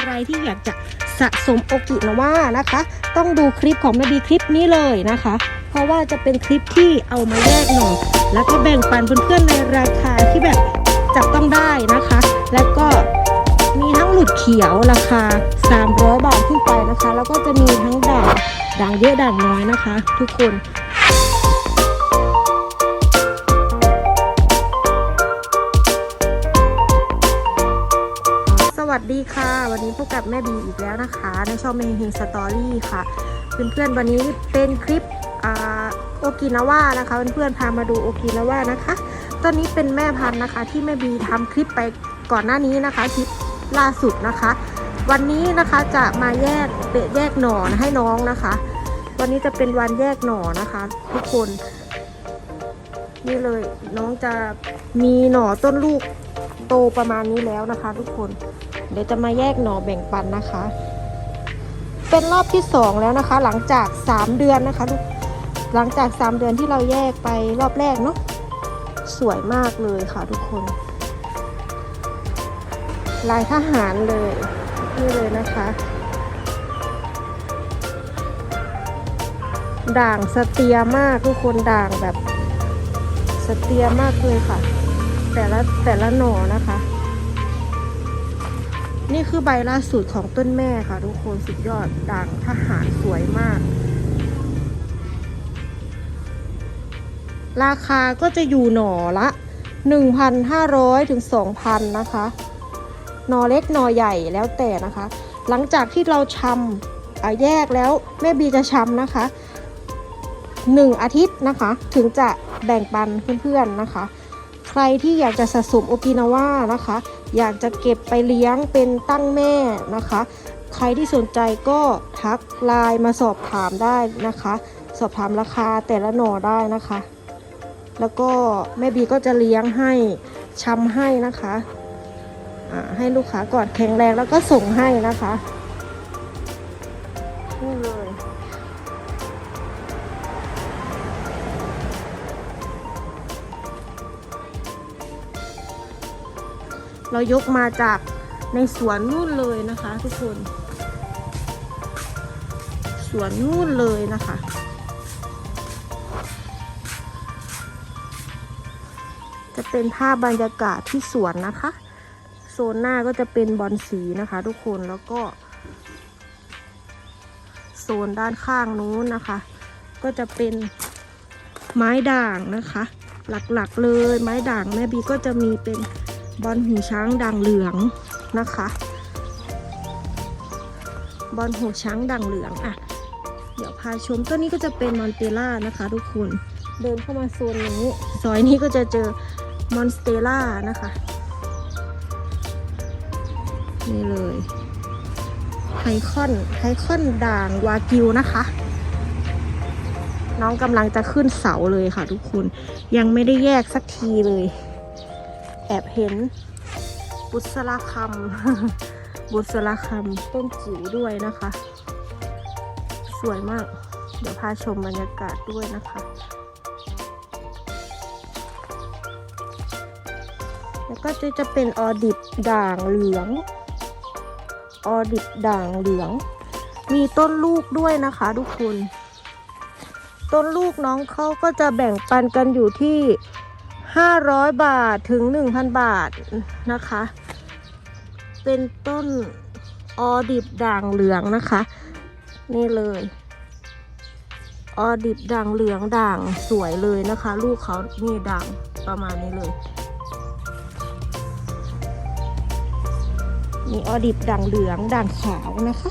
ใครที่อยากจะสะสมโอกินาวานะคะ ต้องดูคลิปของแม่บีคลิปนี้เลยนะคะ เพราะว่าจะเป็นคลิปที่เอามาแยกหน่อแล้วก็แบ่งปันเพื่อนๆในราคาที่แบบจับต้องได้นะคะ แล้วก็มีทั้งหลุดเขียวราคา 300 บาทขึ้นไปนะคะ แล้วก็จะมีทั้งด่างด่างเยอะด่างน้อยนะคะ ทุกคน สวัสดีค่ะ วันนี้พบกับแม่บีอีกแล้วนะคะ ในช่องเมเฮงสตอรี่ค่ะ เพื่อนๆวันนี้เป็นคลิปอโอกินาวานะคะเพื่อนๆพามาดูโอกินาวานะคะตอนนี้เป็นแม่พันธุ์นะคะ ที่แม่บีทำคลิปไปก่อนหน้านี้นะคะคลิปล่าสุดนะคะ วันนี้นะคะจะมาแยกเปะแยกหน่อให้น้องนะคะ วันนี้จะเป็นวันแยกหน่อนะคะ ทุกคนนี่เลยน้องจะมีหน่อต้นลูกโตประมาณนี้แล้วนะคะ ทุกคน เดี๋ยวจะมาแยกหน่อแบ่งปันนะคะ เป็นรอบที่สองแล้วนะคะ หลังจาก3เดือนนะคะลูกหลังจาก3เดือนที่เราแยกไปรอบแรกเนาะสวยมากเลยค่ะทุกคน ลายทหารเลยนี่เลยนะคะ ด่างสเตียมากทุกคนด่างแบบสเตียมากเลยค่ะ แต่ละแต่ละหน่อนะคะ นี่คือใบล่าสุดของต้นแม่ค่ะ ทุกคนสุดยอดด่างทหารสวยมาก ราคาก็จะอยู่หน่อละ 1,500ถึง2,000 นะคะ หน่อเล็กหน่อใหญ่แล้วแต่นะคะ หลังจากที่เราชำแยกแล้วแม่บีจะชำนะคะ 1 อาทิตย์นะคะ ถึงจะแบ่งปันเพื่อนๆนะคะ ใครที่อยากจะสะสมโอกินาว่านะคะ อยากจะเก็บไปเลี้ยงเป็นตั้งแม่นะคะ ใครที่สนใจก็ทักไลน์มาสอบถามได้นะคะ สอบถามราคาแต่ละหน่อได้นะคะ แล้วก็แม่บีก็จะเลี้ยงให้ชำให้นะคะอ่าให้ลูกค้าก่อนแข็งแรงแล้วก็ส่งให้นะคะ เรายกมาจากในสวนนู่นเลยนะคะ ทุกคน สวนนู่นเลยนะคะ จะเป็นภาพบรรยากาศที่สวนนะคะ โซนหน้าก็จะเป็นบอลสีนะคะ ทุกคนแล้วก็ โซนด้านข้างนู้นนะคะ ก็จะเป็นไม้ด่างนะคะ หลักๆเลยไม้ด่างแม่บีก็จะมีเป็น บอลหูช้างด่างเหลืองนะคะ บอลหูช้างด่างเหลืองอะเดี๋ยวพาชมต้นนี้ก็จะเป็นมอนเตล่านะคะทุกคนเดินเข้ามาโซนนี้ซอยนี้ก็จะเจอมอนสเตล่านะคะ นี่เลยไฮคอนไฮคอนด่างวากิวนะคะ น้องกำลังจะขึ้นเสาเลยค่ะทุกคน ยังไม่ได้แยกสักทีเลย แอบเห็น บุษราคำบุษราคำต้นจิ๋วด้วยนะคะ สวยมาก เดี๋ยวพาชมบรรยากาศด้วยนะคะ แล้วก็จะจะเป็นออดิบด่างเหลือง ออดิบด่างเหลือง มีต้นลูกด้วยนะคะทุกคนต้นลูกน้องเขาก็จะแบ่งปันกันอยู่ที่ 500 บาทถึง 1,000 บาทนะคะ เป็นต้นออดิบด่างเหลืองนะคะ นี่เลย ออดิบด่างเหลืองด่างสวยเลยนะคะ ลูกเขานี่ด่างประมาณนี้เลยมีออดิบด่างเหลืองด่างขาวนะคะ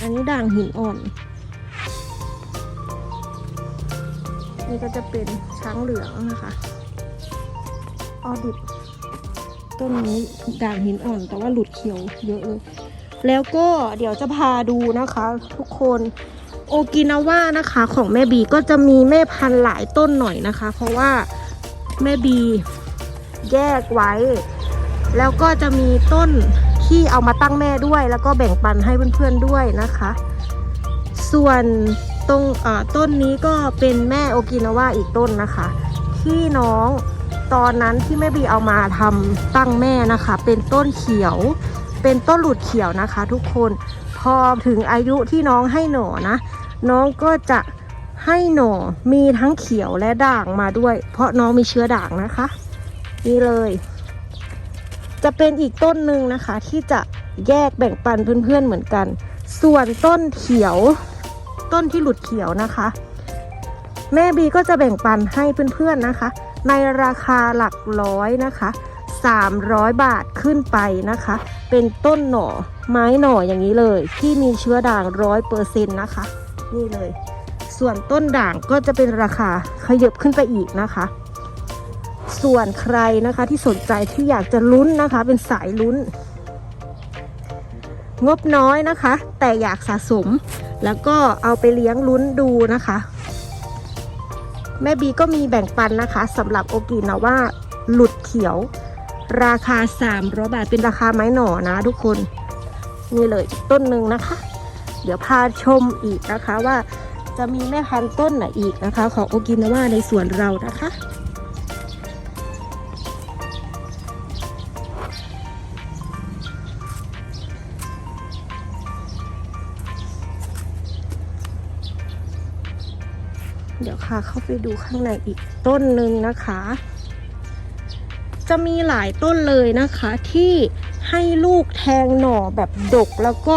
อันนี้ด่างหินอ่อน นี่ก็จะเป็นช้างเหลืองนะคะออดิบต้นนี้ด่างหินอ่อนแต่ว่าหลุดเขียวเยอะเลย แล้วก็เดี๋ยวจะพาดูนะคะ ทุกคนโอกินาว่านะคะของแม่บีก็จะมีแม่พันธุ์หลายต้นหน่อยนะคะ เพราะว่าแม่บีแยกไว้ แล้วก็จะมีต้นที่เอามาตั้งแม่ด้วย แล้วก็แบ่งปันให้เพื่อนๆด้วยนะคะ ส่วน ตรงต้นนี้ก็เป็นแม่โอกินาวาอีกต้นนะคะ ที่น้องตอนนั้นที่แม่บีเอามาทำตั้งแม่นะคะ เป็นต้นเขียว เป็นต้นหลุดเขียวนะคะ ทุกคนพอถึงอายุที่น้องให้หน่อนะ น้องก็จะให้หน่อมีทั้งเขียวและด่างมาด้วย เพราะน้องมีเชื้อด่างนะคะ นี่เลย จะเป็นอีกต้นหนึ่งนะคะ ที่จะแยกแบ่งปันเพื่อนๆเหมือนกัน ส่วนต้นเขียว ต้นที่หลุดเขียวนะคะ แม่บีก็จะแบ่งปันให้เพื่อนๆนะคะ ในราคาหลักร้อยนะคะ 300 บาทขึ้นไปนะคะ เป็นต้นหน่อไม้หน่ออย่างนี้เลย ที่มีเชื้อด่างร้อยเปอร์เซ็นต์นะคะ นี่เลย ส่วนต้นด่างก็จะเป็นราคาขยับขึ้นไปอีกนะคะ ส่วนใครนะคะที่สนใจที่อยากจะลุ้นนะคะ เป็นสายลุ้น งบน้อยนะคะ แต่อยากสะสม แล้วก็เอาไปเลี้ยงลุ้นดูนะคะ แม่บีก็มีแบ่งปันนะคะสำหรับโอกินาว่าหลุดเขียว ราคา300บาทเป็นราคาไม้หน่อนะทุกคน นี่เลยต้นหนึ่งนะคะ เดี๋ยวพาชมอีกนะคะว่าจะมีแม่พันธุ์ต้นไหนอีกนะคะ ของโอกินาว่าในสวนเรานะคะ เดี๋ยวค่ะเข้าไปดูข้างในอีกต้นหนึ่งนะคะ จะมีหลายต้นเลยนะคะที่ให้ลูกแทงหน่อแบบดกแล้วก็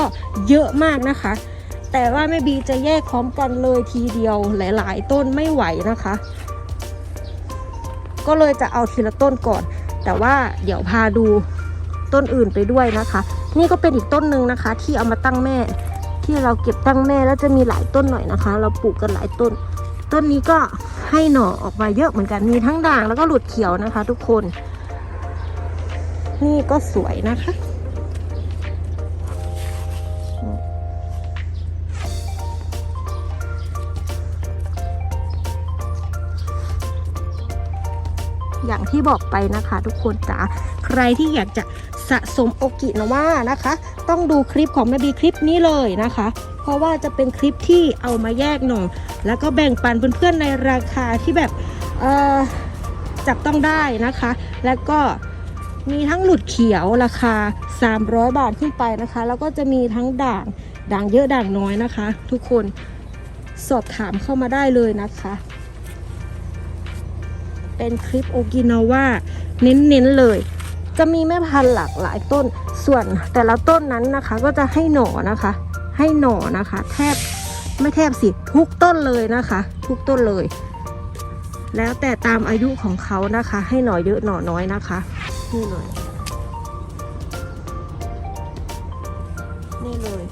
เยอะมากนะคะ แต่ว่าแม่บีจะแยกพร้อมกันเลยทีเดียวหลาย ๆ ต้นไม่ไหวนะคะ ก็เลยจะเอาทีละต้นก่อน แต่ว่าเดี๋ยวพาดูต้นอื่นไปด้วยนะคะ นี่ก็เป็นอีกต้นหนึ่งนะคะ ที่เอามาตั้งแม่ ที่เราเก็บตั้งแม่แล้วจะมีหลายต้นหน่อยนะคะ เราปลูกกันหลายต้น ต้นนี้ก็ให้หน่อออกมาเยอะเหมือนกันมีทั้งด่างแล้วก็หลุดเขียวนะคะ ทุกคน นี่ก็สวยนะคะอย่างที่บอกไปนะคะ ทุกคนจ๋าใครที่อยากจะสะสมโอกินาว่านะคะ ต้องดูคลิปของแม่บีคลิปนี้เลยนะคะ เพราะว่าจะเป็นคลิปที่เอามาแยกหน่อ แล้วก็แบ่งปันเพื่อนๆในราคาที่แบบจับต้องได้นะคะ แล้วก็มีทั้งหลุดเขียวราคา 300 บาทขึ้นไปนะคะ แล้วก็จะมีทั้งด่างด่างเยอะด่างน้อยนะคะ ทุกคนสอบถามเข้ามาได้เลยนะคะ เป็นคลิปโอกินาว่าเน้นๆเลย จะมีแม่พันธุ์หลากหลายต้น ส่วนแต่ละต้นนั้นนะคะก็จะให้หน่อนะคะ ให้หน่อนะคะ แทบ ไม่แทบสิทุกต้นเลยนะคะ ทุกต้นเลย แล้วแต่ตามอายุของเขานะคะ ให้หน่อเยอะหน่อน้อยนะคะนี่เลยนี่เลย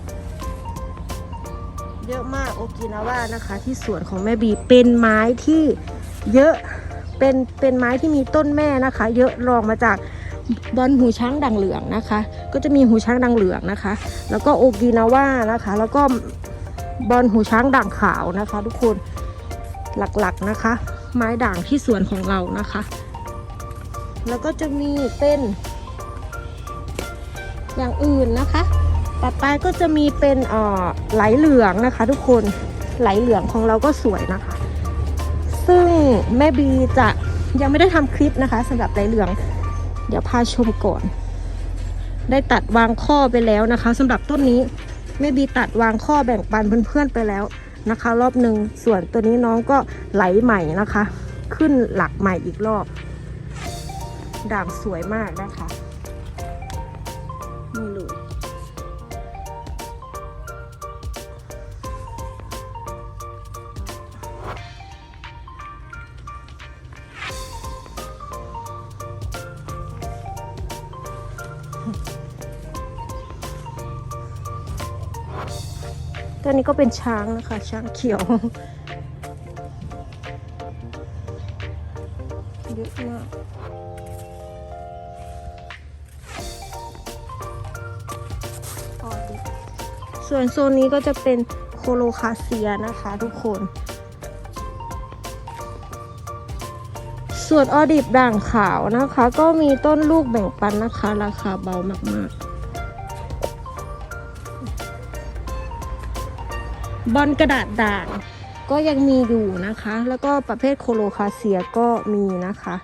เยอะมากโอกินาว่านะคะ ที่สวนของแม่บีเป็นไม้ที่เยอะเป็นเป็นไม้ที่มีต้นแม่นะคะ เยอะรองมาจากบอลหูช้างด่างเหลืองนะคะ ก็จะมีหูช้างด่างเหลืองนะคะ แล้วก็โอกินาว่านะคะ แล้วก็ บอลหูช้างด่างขาวนะคะ ทุกคนหลักๆนะคะ ไม้ด่างที่สวนของเรานะคะ แล้วก็จะมีเป็น อย่างอื่นนะคะ ต่อไปก็จะมีเป็นเอ่อไหลเหลืองนะคะ ทุกคนไหลเหลืองของเราก็สวยนะคะ ซึ่งแม่บีจะยังไม่ได้ทำคลิปนะคะสำหรับไหลเหลือง เดี๋ยวพาชมก่อน ได้ตัดวางข้อไปแล้วนะคะสำหรับต้นนี้ แม่บีตัดวางข้อแบ่งปันเพื่อนๆไปแล้วนะคะ รอบหนึ่งส่วนตัวนี้น้องก็ไหลใหม่นะคะ ขึ้นหลักใหม่อีกรอบ ด่างสวยมากนะคะ ก็เป็นช้างนะคะ ช้างเขียวเยอะมากส่วนโซนนี้ก็จะเป็นโคโลคาเซียนะคะทุกคน ส่วนออดิบด่างขาวนะคะ ก็มีต้นลูกแบ่งปันนะคะ ราคาเบามากๆ บอลกระดาษด่างก็ยังมีอยู่นะคะ แล้วก็ประเภทโคโลคาเซียก็มีนะคะ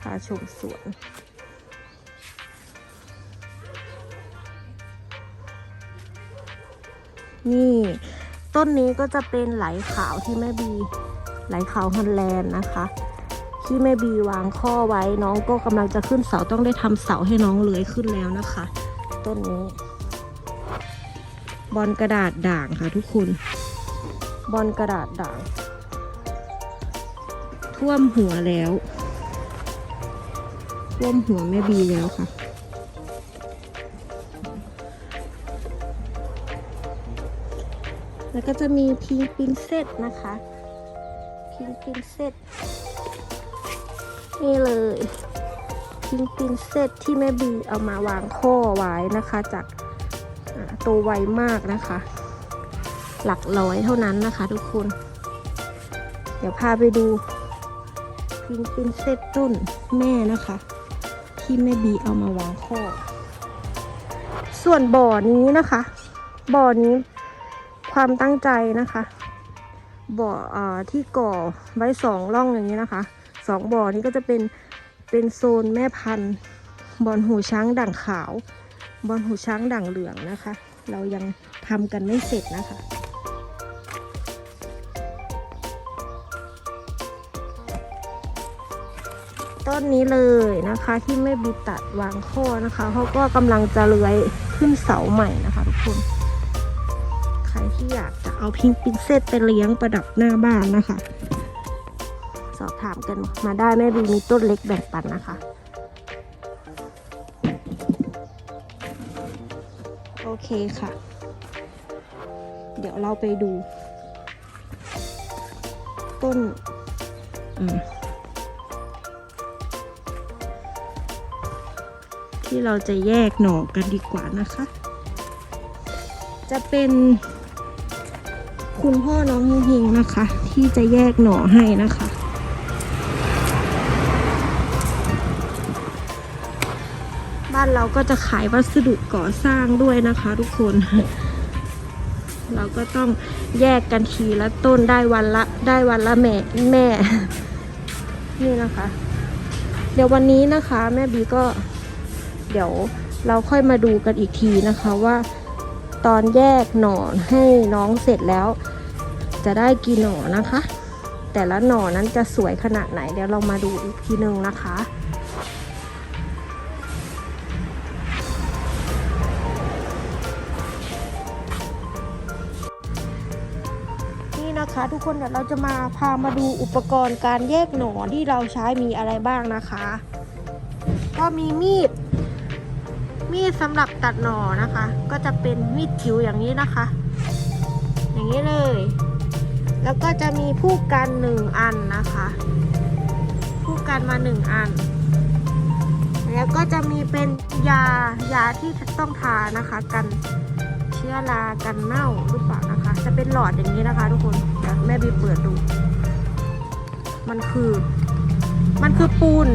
พาชมสวนนี่ต้นนี้ก็จะเป็นไหลขาวที่แม่บี ไหลขาวฮอลแลนด์นะคะ ที่แม่บีวางข้อไว้น้องก็กำลังจะขึ้นเสาต้องได้ทำเสาให้น้องเลื้อยขึ้นแล้วนะคะ ต้นนี้ บอลกระดาษด่างค่ะทุกคน บอลกระดาษด่าง ท่วมหัวแล้ว ท่วมหัวแม่บีแล้วค่ะ แล้วก็จะมีพิงปินเซตนะคะ พิงปินเซตนี่เลยพิงปินเซตที่แม่บีเอามาวางข้อไว้นะคะจากอ่า ตไวมากนะคะ หลักร้อยเท่านั้นนะคะทุกคน เดี๋ยวพาไปดูพิงปินเซตต้นแม่นะคะ ที่แม่บีเอามาวางข้อ ส่วนบ่อนี้นะคะ บ่อนี้ความตั้งใจนะคะ บ่ออที่ก่อไว้สองร่องอย่างนี้นะคะสองบ่อนี้ก็จะเป็นเป็นโซนแม่พันธุ์บอลหูช้างด่างขาว บอลหูช้างด่างเหลืองนะคะ เรายังทำกันไม่เสร็จนะคะต้นนี้เลยนะคะที่แม่บีตัดวางข้อนะคะเขาก็กำลังจะเลื้อยขึ้นเสาใหม่นะคะทุกคน ใครที่อยากจะเอาพิงปินเซตไปเลี้ยงประดับหน้าบ้านนะคะ สอบถามกันมาได้แม่บีมีต้นเล็กแบ่งปันนะคะ โอเคค่ะ เดี๋ยวเราไปดู ต้น ที่เราจะแยกหน่อกันดีกว่านะคะ จะเป็นคุณพ่อน้องเฮงๆนะคะ ที่จะแยกหน่อให้นะคะ บ้านเราก็จะขายวัสดุก่อสร้างด้วยนะคะทุกคน เราก็ต้องแยกกันทีละต้นได้วันละได้วันละแม่แม่ นี่นะคะ เดี๋ยววันนี้นะคะ แม่บีก็ เดี๋ยวเราค่อยมาดูกันอีกทีนะคะว่า ตอนแยกหน่อให้น้องเสร็จแล้ว จะได้กี่หน่อนะคะ แต่ละหน่อนั้นจะสวยขนาดไหน เดี๋ยวเรามาดูอีกทีหนึ่งนะคะ ทุกคนเดี๋ยวเราจะมาพามาดูอุปกรณ์การแยกหน่อที่เราใช้มีอะไรบ้างนะคะ ก็มีมีด มีดสำหรับตัดหนอนะคะ ก็จะเป็นมีดจิ๋วอย่างนี้นะคะ อย่างนี้เลย แล้วก็จะมีผู้กันหนึ่งอันนะคะ ผู้กันมาหนึ่งอัน แล้วก็จะมีเป็นยายาที่ต้องทานะคะ กันเชื้อรากันเน่าหรือเปล่านะ จะเป็นหลอดอย่างนี้นะคะ ทุกคนแม่บีเปิดดู มันคือ มันคือปูน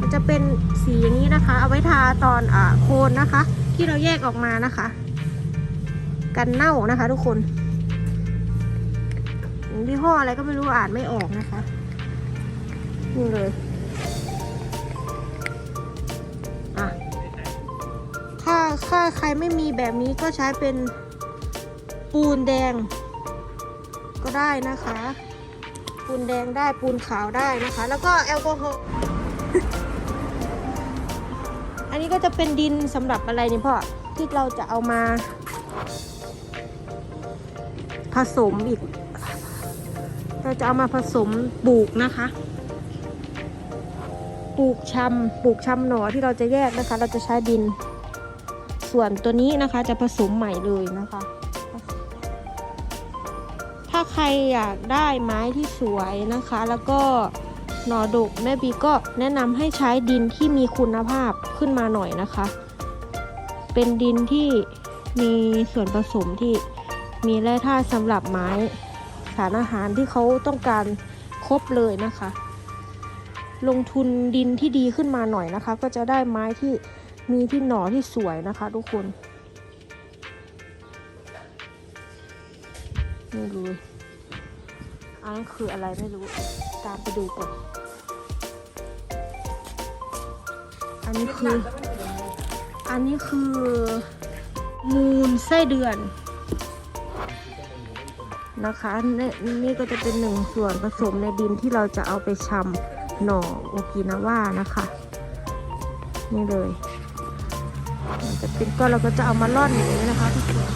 มันจะเป็นสีอย่างนี้นะคะ เอาไว้ทาตอนอ่าโคนนะคะ ที่เราแยกออกมานะคะ กันเน่านะคะ ทุกคนยี่ห้ออะไรก็ไม่รู้อ่านไม่ออกนะคะ นี่เลย ถ้าใครไม่มีแบบนี้ก็ใช้เป็นปูนแดง ก็ได้นะคะ ปูนแดงได้ปูนขาวได้นะคะ แล้วก็แอลกอฮอล์อันนี้ก็จะเป็นดินสำหรับอะไรนี่พ่อที่เราจะเอามาผสมอีก เราจะเอามาผสมปลูกนะคะ ปลูกชำปลูกชำหน่อที่เราจะแยกนะคะ เราจะใช้ดิน ส่วนตัวนี้นะคะจะผสมใหม่เลยนะคะ ถ้าใครอยากได้ไม้ที่สวยนะคะ แล้วก็หน่อดกแม่บีก็แนะนำให้ใช้ดินที่มีคุณภาพขึ้นมาหน่อยนะคะ เป็นดินที่มีส่วนผสมที่มีแร่ธาตุสำหรับไม้สารอาหารที่เขาต้องการครบเลยนะคะ ลงทุนดินที่ดีขึ้นมาหน่อยนะคะ ก็จะได้ไม้ที่ มีที่หน่อที่สวยนะคะทุกคนนี่เลยอันนั้นคืออะไรไม่รู้ ตามไปดูก่อน อันนี้คือ อันนี้คือ มูลไส้เดือนนะคะนี่นี่ก็จะเป็นหนึ่งส่วนผสมในดินที่เราจะเอาไปชำหน่อโอกินาว่านะคะ นี่เลย จะเป็นก้อนเราก็จะเอามาร่อนอย่างนี้นะคะทุกคน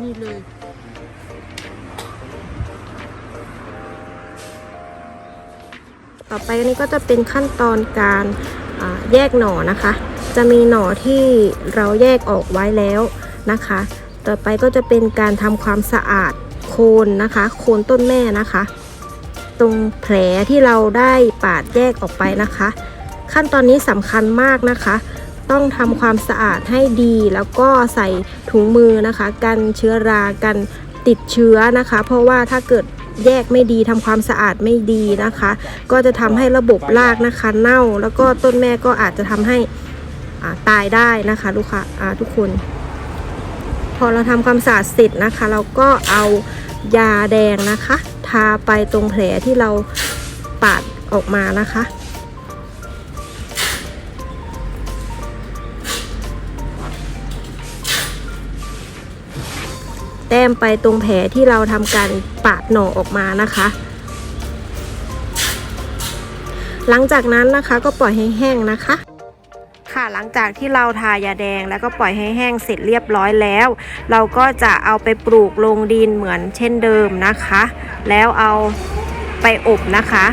นี่เลยต่อไปอันนี้ก็จะเป็นขั้นตอนการแยกหน่อนะคะ จะมีหน่อที่เราแยกออกไว้แล้วนะคะ ต่อไปก็จะเป็นการทำความสะอาดโคนนะคะ โคนต้นแม่นะคะ ตรงแผลที่เราได้ปาดแยกออกไปนะคะ ขั้นตอนนี้สำคัญมากนะคะ ต้องทำความสะอาดให้ดี แล้วก็ใส่ถุงมือนะคะ กันเชื้อรากันติดเชื้อนะคะ เพราะว่าถ้าเกิดแยกไม่ดีทำความสะอาดไม่ดีนะคะ ก็จะทำให้ระบบรากนะคะ เน่าแล้วก็ต้นแม่ก็อาจจะทำให้อาตายได้นะคะลูกค้าทุกคน พอเราทำความสะอาดเสร็จนะคะ เราก็เอายาแดงนะคะ ทาไปตรงแผลที่เราปาดออกมานะคะ มไปตรงแผลที่เราทำการปาดหน่อออกมานะคะ หลังจากนั้นนะคะก็ปล่อยให้แห้งนะคะ ค่ะหลังจากที่เราทายาแดงแล้วก็ปล่อยให้แห้งเสร็จเรียบร้อยแล้ว เราก็จะเอาไปปลูกลงดินเหมือนเช่นเดิมนะคะ แล้วเอาไปอบนะคะ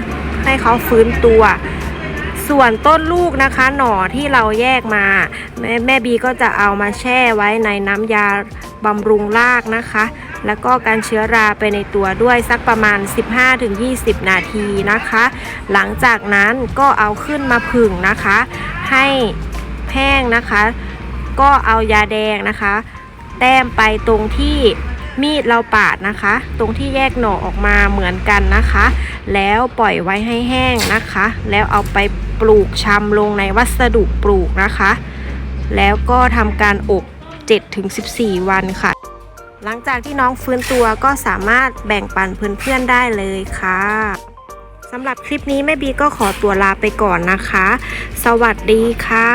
ให้เขาฟื้นตัว ส่วนต้นลูกนะคะหน่อที่เราแยกมา แม่แม่บีก็จะเอามาแช่ไว้ในน้ำยาบำรุงรากนะคะ แล้วก็การเชื้อราไปในตัวด้วยสักประมาณ 15-20 นาทีนะคะ หลังจากนั้นก็เอาขึ้นมาผึ่งนะคะ ให้แห้งนะคะ ก็เอายาแดงนะคะ แต้มไปตรงที่มีดเราปาดนะคะ ตรงที่แยกหน่อออกมาเหมือนกันนะคะ แล้วปล่อยไว้ให้แห้งนะคะ แล้วเอาไป ปลูกชำลงในวัสดุปลูกนะคะ แล้วก็ทำการอบ 7-14 วันค่ะ หลังจากที่น้องฟื้นตัวก็สามารถแบ่งปันเพื่อนๆได้เลยค่ะสำหรับคลิปนี้แม่บีก็ขอตัวลาไปก่อนนะคะ สวัสดีค่ะ